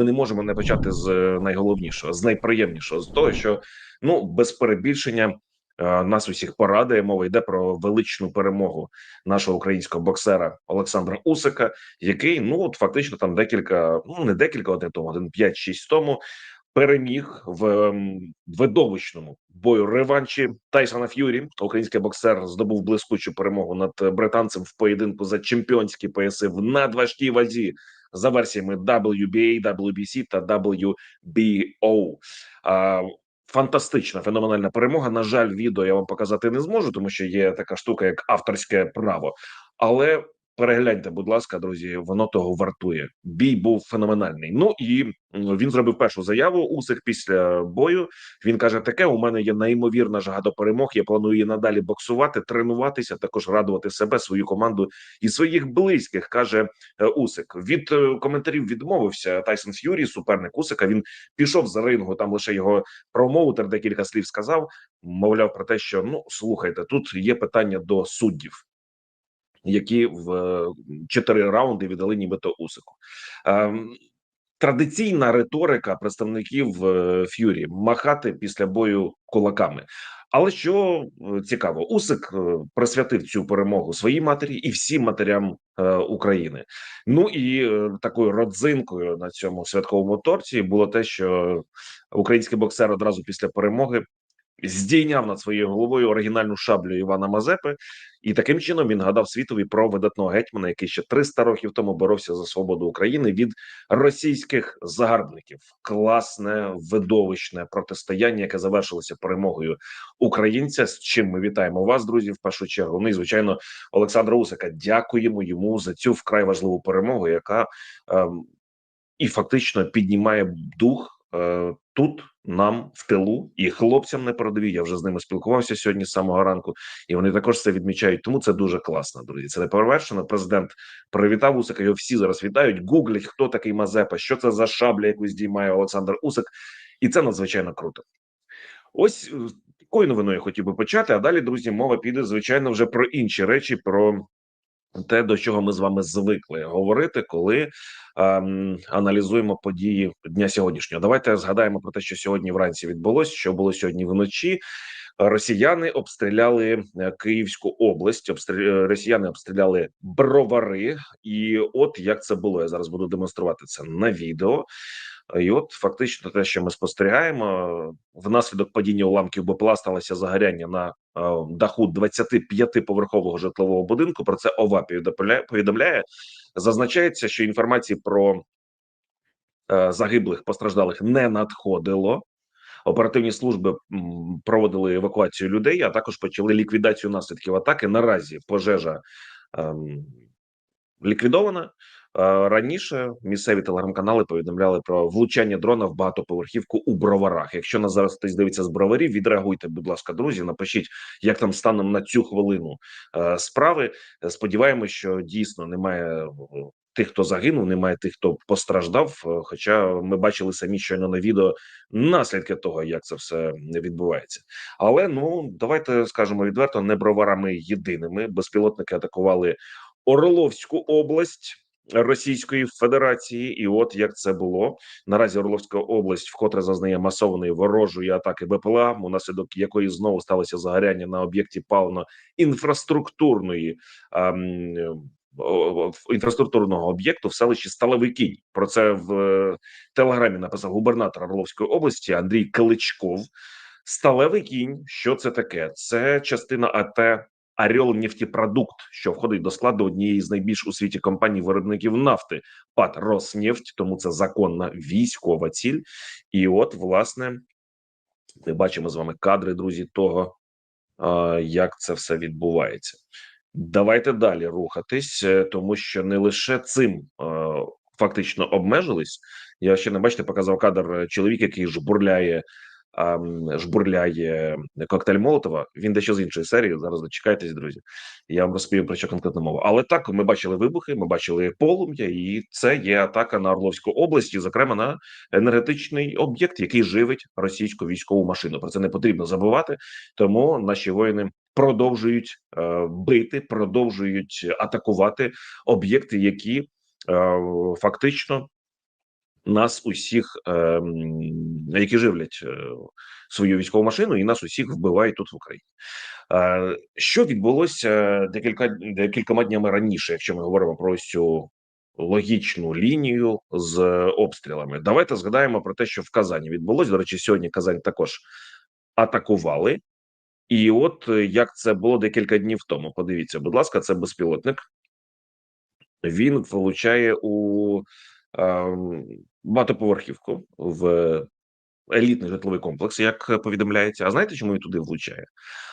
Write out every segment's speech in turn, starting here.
ми не можемо не почати з е, найголовнішого, з найприємнішого, з того, що ну без перебільшення. е, Нас усіх порадує мова йде про величну перемогу нашого українського боксера Олександра Усика, який ну от фактично там декілька, ну не декілька один тому, один 5-6 тому переміг в ем, видовищному бою реванші Тайсона Ф'юрі. Український боксер здобув блискучу перемогу над британцем в поєдинку за чемпіонські пояси в надважкій вазі за версіями WBA, WBC та WBO. Фантастична феноменальна перемога. На жаль, відео я вам показати не зможу, тому що є така штука, як авторське право. Але перегляньте, будь ласка, друзі, воно того вартує. Бій був феноменальний. Ну і він зробив першу заяву. Усик після бою. Він каже: таке: у мене є неймовірна жага до перемог. Я планую і надалі боксувати, тренуватися, також радувати себе, свою команду і своїх близьких. каже е, Усик. Від е, коментарів відмовився Тайсон Ф'юрі, суперник Усика. Він пішов за рингу. Там лише його промоутер декілька слів сказав. Мовляв про те, що ну слухайте, тут є питання до суддів. Які в е, чотири раунди віддали нібито Усику. Ем, Традиційна риторика представників е, Ф'юрі махати після бою кулаками. Але що е, цікаво, Усик присвятив цю перемогу своїй матері і всім матерям України. Ну і такою родзинкою на цьому святковому торті було те, що український боксер одразу після перемоги здійняв над своєю головою оригінальну шаблю Івана Мазепи, і таким чином він гадав світові про видатного гетьмана, який ще 300 років тому боровся за свободу України від російських загарбників. Класне видовищне протистояння, яке завершилося перемогою українця. З чим ми вітаємо вас, друзі, в першу чергу. Ну і звичайно, Олександра Усика. Дякуємо йому за цю вкрай важливу перемогу, яка ем, і фактично піднімає дух тут. Нам в тилу і хлопцям на передовій. Я вже з ними спілкувався сьогодні з самого ранку, і вони також це відмічають. Тому це дуже класно, друзі. Це не перевершено. Президент привітав Усика. Його всі зараз вітають. Гуглять, хто такий Мазепа, що це за шабля, яку здіймає Олександр Усик, і це надзвичайно круто. Ось е, такою новиною хотів би почати. А далі, друзі, мова піде звичайно вже про інші речі. про те, до чого ми з вами звикли говорити, коли ем, аналізуємо події дня сьогоднішнього. Давайте згадаємо про те, що сьогодні вранці відбулося, що було сьогодні вночі. Росіяни обстріляли е, Київську область. Обстрі... е, Росіяни обстріляли бровари, і от як це було. Я зараз буду демонструвати це на відео. І от фактично те, що ми спостерігаємо, внаслідок падіння уламків БПЛА сталося загоряння на даху 25-поверхового житлового будинку. Про це ОВА повідомляє, повідомляє. Зазначається, що інформації про е, загиблих постраждалих не надходило. Оперативні служби проводили евакуацію людей, а також почали ліквідацію наслідків атаки. Наразі пожежа ем, ліквідована. Е, Раніше місцеві телеграм-канали повідомляли про влучання дрона в багатоповерхівку у броварах. Якщо нас зараз хтось дивиться з броварів, відреагуйте, будь ласка, друзі. Напишіть, як там станом на цю хвилину е, справи. Сподіваємось, що дійсно немає е, тих, хто загинув, немає тих, хто постраждав. Е, Хоча ми бачили самі щойно на відео наслідки того, як це все відбувається. Але ну давайте скажемо відверто, не броварами єдиними. Безпілотники атакували Орловську область. Російської Федерації, і от як це було наразі, Орловська область вкотре зазнає масованої ворожої атаки БПЛА, унаслідок якої знову сталося загоряння на об'єкті паливно-інфраструктурної ем, о- о- інфраструктурного об'єкту в селищі Сталевий Кінь. Про це в е, телеграмі написав губернатор Орловської області Андрій Каличков. Сталевий кінь, що це таке? Це частина АТ Аріол нефтепродукт, що входить до складу однієї з найбільш у світі компаній виробників нафти ПАТ Роснефть, тому це законна військова ціль. І от, власне, ми бачимо з вами кадри, друзі, того, як це все відбувається. Давайте далі рухатись, е, тому що не лише цим фактично обмежились. Я ще не бачите, показав кадр е, чоловік, який жбурляє жбурляє коктейль Молотова. Він дещо з іншої серії. Зараз дочекайтесь, друзі. Я вам розповім про що конкретно мова. Але так ми бачили вибухи, ми бачили полум'я, і це є атака на Орловську область, і, зокрема на енергетичний об'єкт, який живить російську військову машину. Про це не потрібно забувати. Тому наші воїни продовжують е, бити, продовжують атакувати об'єкти, які е, фактично нас усіх, ем, які живлять е, свою військову машину, і нас усіх вбивають тут в Україні. Е, що відбулося декілька декількома днями раніше, якщо ми говоримо про цю логічну лінію з обстрілами? Давайте згадаємо про те, що в Казані відбулося. До речі, сьогодні Казань також атакували. І от е, як це було декілька днів тому. Подивіться, будь ласка, це безпілотник. Він влучає у е, багатоповерхівку в елітний житловий комплекс, як повідомляється. А знаєте, чому він туди влучає?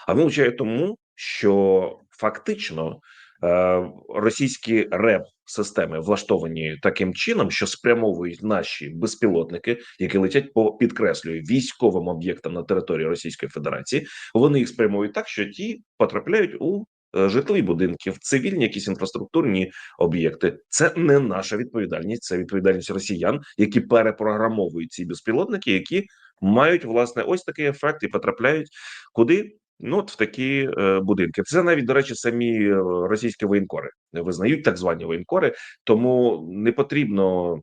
А він влучає тому, що фактично е, російські реп системи влаштовані таким чином, що спрямовують наші безпілотники, які летять по підкреслюю військовим об'єктам на території Російської Федерації. Вони їх спрямують так, що ті потрапляють у житлові будинки, в цивільні якісь інфраструктурні об'єкти. Це не наша відповідальність, це відповідальність росіян, які перепрограмовують ці безпілотники, які мають власне ось такий ефект і потрапляють куди. Ну, от в такі е, будинки. Це навіть, до речі, самі е, російські воєнкори визнають так звані воєнкори, тому не потрібно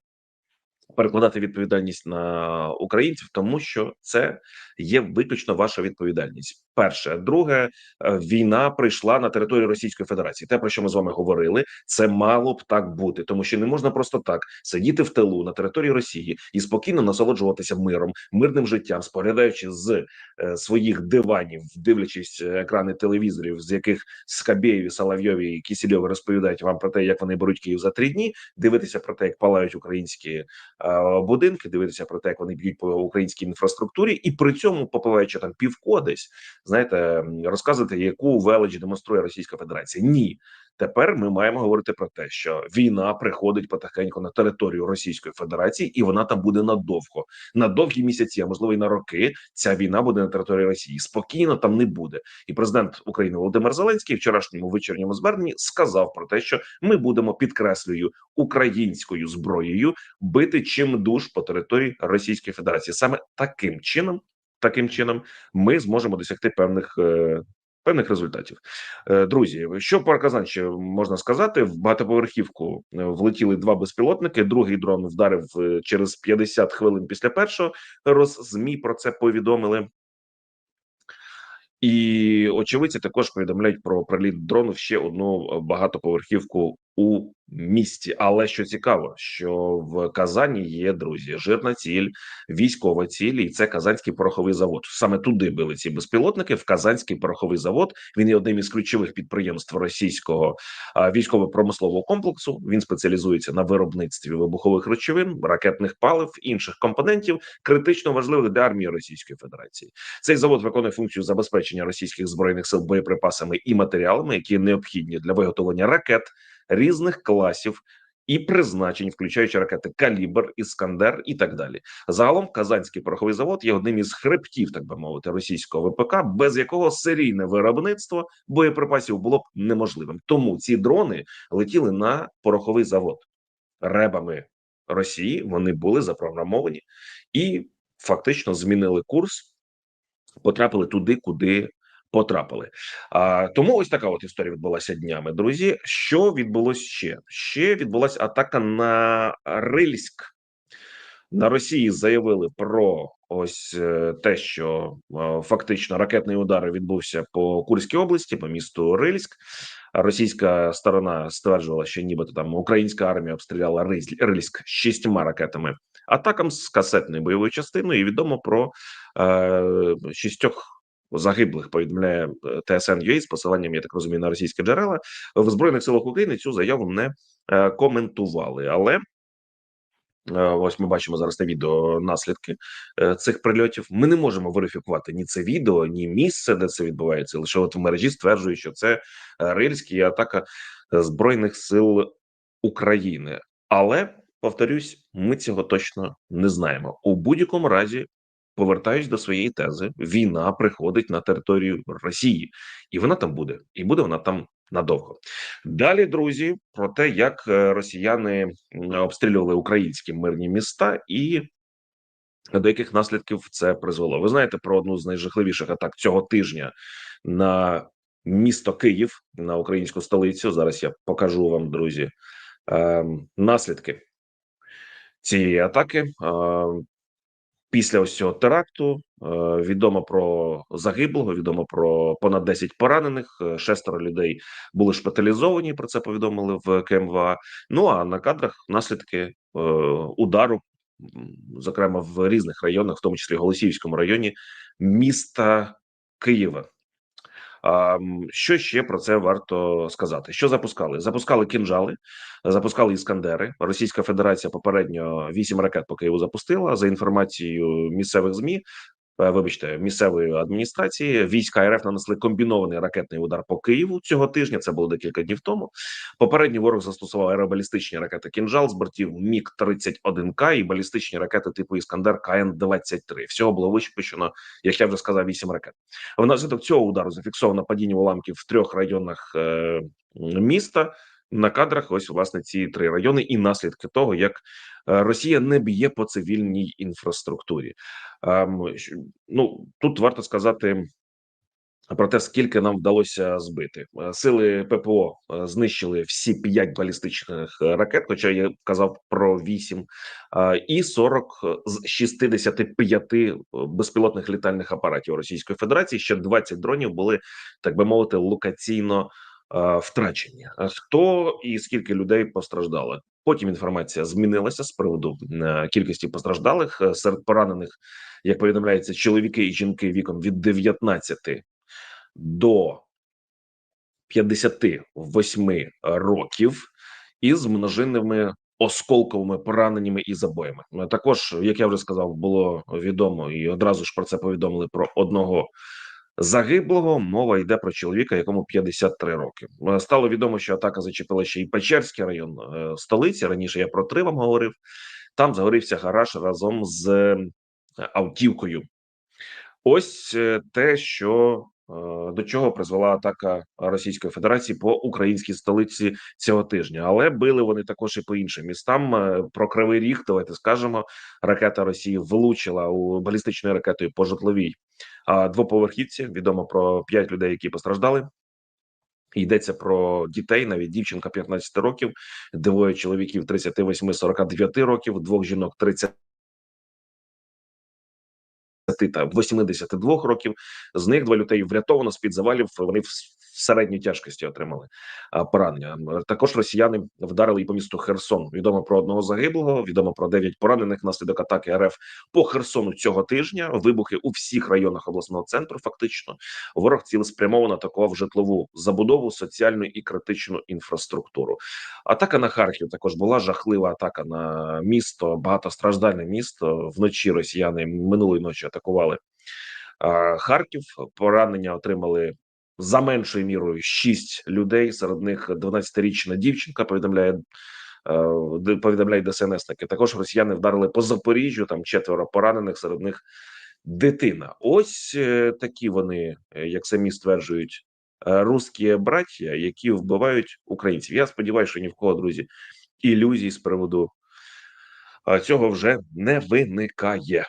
перекладати відповідальність на українців, тому що це є виключно ваша відповідальність. Перше, друге, е, війна прийшла на територію Російської Федерації. Те, про що ми з вами говорили, це мало б так бути, тому що не можна просто так сидіти в тилу на території Росії і спокійно насолоджуватися миром, мирним життям, споглядаючи з е, своїх диванів, дивлячись екрани телевізорів, з яких Скабєєві, Соловйові і Кісільові розповідають вам про те, як вони беруть Київ за три дні, дивитися про те, як палають українські е, будинки, дивитися про те, як вони б'ють по українській інфраструктурі, і при цьому попиваючи там півко десь знаєте, розказувати, яку велич демонструє Російська Федерація. Ні, тепер ми маємо говорити про те, що війна приходить потихеньку на територію Російської Федерації, і вона там буде надовго, на довгі місяці, а можливо й на роки. Ця війна буде на території Росії. Спокійно там не буде. І президент України Володимир Зеленський вчорашньому вечірньому зверненні сказав про те, що ми будемо підкреслюю українською зброєю бити чим душ по території Російської Федерації. Саме таким чином таким чином ми зможемо досягти певних. Е, певних результатів, е, друзі, що про Казан ще можна сказати? В багатоповерхівку е, влетіли два безпілотники. Другий дрон вдарив через 50 хвилин після першого. Роз змі про це повідомили. І очевидці також повідомляють про приліт дрону ще одну багатоповерхівку у місті. Але що цікаво, що в Казані є друзі, жирна ціль, військова ціль, і це Казанський пороховий завод. Саме туди били ці безпілотники. В Казанський пороховий завод він є одним із ключових підприємств російського військово-промислового комплексу. Він спеціалізується на виробництві вибухових речовин, ракетних палив, інших компонентів, критично важливих для армії Російської Федерації. Цей завод виконує функцію забезпечення російських збройних сил боєприпасами і матеріалами, які необхідні для виготовлення ракет різних класів. І призначень, включаючи ракети Калібр, Іскандер і так далі. Загалом Казанський пороховий завод є одним із хребтів, так би мовити, російського ВПК, без якого серійне виробництво боєприпасів було б неможливим. Тому ці дрони летіли на пороховий завод ребами Росії. Вони були запрограмовані і фактично змінили курс, потрапили туди, куди потрапили. А тому ось така от історія відбулася днями. Друзі, що відбулося ще? Ще відбулася атака на Рильськ. На Росії заявили про ось е, те, що е, фактично ракетний удар відбувся по Курській області, по місту Рильськ. Російська сторона стверджувала, що нібито там українська армія обстріляла Рильськ шістьма ракетами атакам з касетною бойовою частиною. І відомо про е, шістьох загиблих повідомляє е, ТСН UA з посиланням, я так розумію, на російські джерела в збройних силах України цю заяву не е, коментували. Але е, ось ми бачимо зараз на відео наслідки цих прильотів. Ми не можемо верифікувати ні це відео, ні місце, де це відбувається. Лише от в мережі стверджують, що це рильські атака збройних сил України, але повторюсь, ми цього точно не знаємо у будь-якому разі. Повертаюсь до своєї тези: війна приходить на територію Росії, і вона там буде, і буде вона там надовго. Далі, друзі, про те, як е, росіяни обстрілювали українські мирні міста, і до яких наслідків це призвело. Ви знаєте про одну з найжахливіших атак цього тижня на місто Київ на українську столицю. Зараз я покажу вам, друзі, ем, наслідки цієї атаки. Е, Після ось цього теракту е, відомо про загиблого, відомо про понад 10 поранених. е, Шестеро людей були шпиталізовані. Про це повідомили в КМВА. Ну а на кадрах наслідки е, удару, зокрема в різних районах, в тому числі Голосіївському районі міста Києва. Що ще про це варто сказати? Що запускали? Запускали кінжали, запускали іскандери. Російська Федерація попередньо вісім ракет по Києву запустила за інформацією місцевих змі. Е, Вибачте, місцевої адміністрації війська РФ нанесли комбінований ракетний удар по Києву цього тижня. Це було декілька днів тому. Попередній ворог застосував аеробалістичні ракети «Кінжал» з бортів Міг 31 к і балістичні ракети типу Іскандер КН 23 Всього було випущено, як я вже сказав, вісім ракет. Внаслідок цього удару зафіксовано падіння уламків в трьох районах е, міста. На кадрах ось власне ці три райони, і наслідки того, як Росія не б'є по цивільній інфраструктурі. Ем, Ну тут варто сказати про те, скільки нам вдалося збити. Е, Сили ППО е, знищили всі п'ять балістичних е, ракет, хоча я казав про вісім, е, і 40 з 65 безпілотних літальних апаратів Російської Федерації. Ще 20 дронів були, так би мовити, локаційно е, втрачені. Хто і скільки людей постраждали? Потім інформація змінилася з приводу е, кількості постраждалих Е, серед поранених, як повідомляється, чоловіки і жінки віком від 19 до 58 років із множинними осколковими пораненнями і забоями. Ну, Також, як я вже сказав, було відомо і одразу ж про це повідомили про одного загиблого. Мова йде про чоловіка, якому 53 роки. Е, Стало відомо, що атака зачепила ще й Печерський район е, столиці. Раніше я про три вам говорив. Там загорівся гараж разом з е, автівкою. Ось те, що до чого призвела атака Російської Федерації по українській столиці цього тижня. Але били вони також і по іншим містам. Е, Про Кривий Ріг, давайте скажемо, ракета Росії влучила у балістичною ракетою по житловій двоповерхівці. Відомо про п'ять людей, які постраждали. Йдеться про дітей, навіть дівчинка 15 років, двоє чоловіків 38-49 років, двох жінок 30 та 82 років. З них два людей врятовано з під завалів. Вони в тяжкості отримали поранення. Також росіяни вдарили і по місту Херсон. Відомо про одного загиблого. Відомо про 9 поранених внаслідок атаки РФ по Херсону цього тижня. Вибухи у всіх районах обласного центру. Фактично, ворог цілеспрямовано атакував житлову забудову, соціальну і критичну інфраструктуру. Атака на Харків також була жахлива атака на місто, багатостраждальне місто. Вночі росіяни минулої ночі атакували Харків. Поранення отримали за меншою мірою 6 людей. Серед них 12-річна дівчинка. Повідомляє е, повідомляють ДСНСники. Також росіяни вдарили по Запоріжжю. Там четверо поранених. Серед них дитина. Ось е, такі вони, е, як самі стверджують, русські браття, які вбивають українців. Я сподіваюся, що ні в кого, друзі, ілюзій з приводу цього вже не виникає.